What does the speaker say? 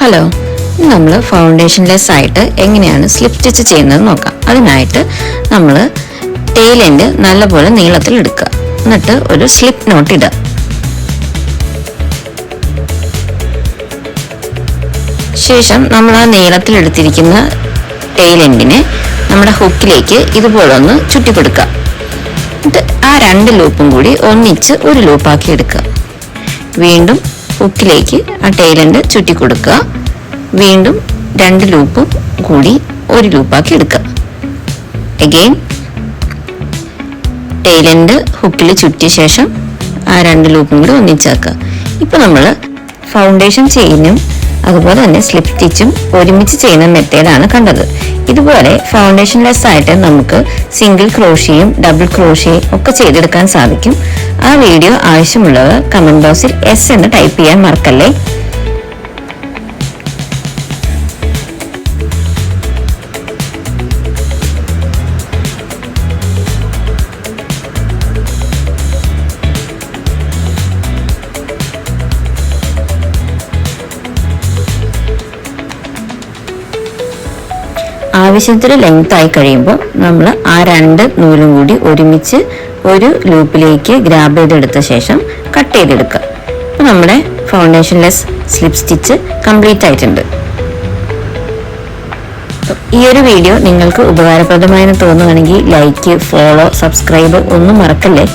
Hello നമ്മൾ foundation less ആയിട്ട് എങ്ങനെയാണ് സ്ലിപ്പ് സ്റ്റിച്ച് ചെയ്യുന്നത് നോക്കാം. അതിനായിട്ട് നമ്മൾ ടെയിൽ എൻഡ് നല്ലപോലെ നീളത്തിൽ എടുക്കുക. എന്നിട്ട് ഒരു സ്ലിപ്പ് നോട്ട് ഇടുക. ശേഷം നമ്മൾ ആ നീളത്തിൽ എടുത്തിരിക്കുന്ന ടെയിൽ നമ്മുടെ ഹുക്കിലേക്ക് ഇതുപോലെ ഒന്ന് ചുറ്റിക്കൊടുക്കുക. എന്നിട്ട് ആ രണ്ട് ലൂപ്പും കൂടി ഒന്നിച്ച് ഒരു ലൂപ്പാക്കി എടുക്കുക. വീണ്ടും ഹുക്കിലേക്ക് ആ ടെയിലെൻഡ് ചുറ്റി കൊടുക്കുക വീണ്ടും രണ്ട് ലൂപ്പും കൂടി ഒരു ലൂപ്പാക്കി എടുക്കുക. എഗെയിൻ ടൈലൻഡ് ഹുക്കിൽ ചുറ്റിയ ശേഷം ആ രണ്ട് ലൂപ്പും കൂടി ഒന്നിച്ചാക്കുക. ഇപ്പൊ നമ്മൾ ഫൗണ്ടേഷൻ ചെയിനും അതുപോലെ തന്നെ സ്ലിപ്പ് സ്റ്റിച്ചും ഒരുമിച്ച് ചെയ്യുന്ന മെത്തേഡാണ് കണ്ടത്. ഇതുപോലെ ഫൗണ്ടേഷൻ ലെസ് ആയിട്ട് നമുക്ക് സിംഗിൾ ക്രോഷിയും ഡബിൾ ക്രോഷിയും ഒക്കെ ചെയ്തെടുക്കാൻ സാധിക്കും. ആ വീഡിയോ ആവശ്യമുള്ളവർ കമന്റ് ബോക്സിൽ എസ് എന്ന് ടൈപ്പ് ചെയ്യാൻ മറക്കല്ലേ? ആവശ്യത്തിന് ആയി കഴിയുമ്പോൾ നമ്മൾ ആ രണ്ട് നൂലും കൂടി ഒരുമിച്ച് ഒരു ലൂപ്പിലേക്ക് ഗ്രാബ് ചെയ്തെടുത്ത ശേഷം കട്ട് ചെയ്തെടുക്കുക. അപ്പോൾ നമ്മുടെ foundation less slip stitch complete ആയിട്ടുണ്ട്. ഈ ഒരു വീഡിയോ നിങ്ങൾക്ക് ഉപകാരപ്രദമായെന്ന് തോന്നുകയാണെങ്കിൽ ലൈക്ക് ഫോളോ സബ്സ്ക്രൈബ് ഒന്നും മറക്കല്ലേ?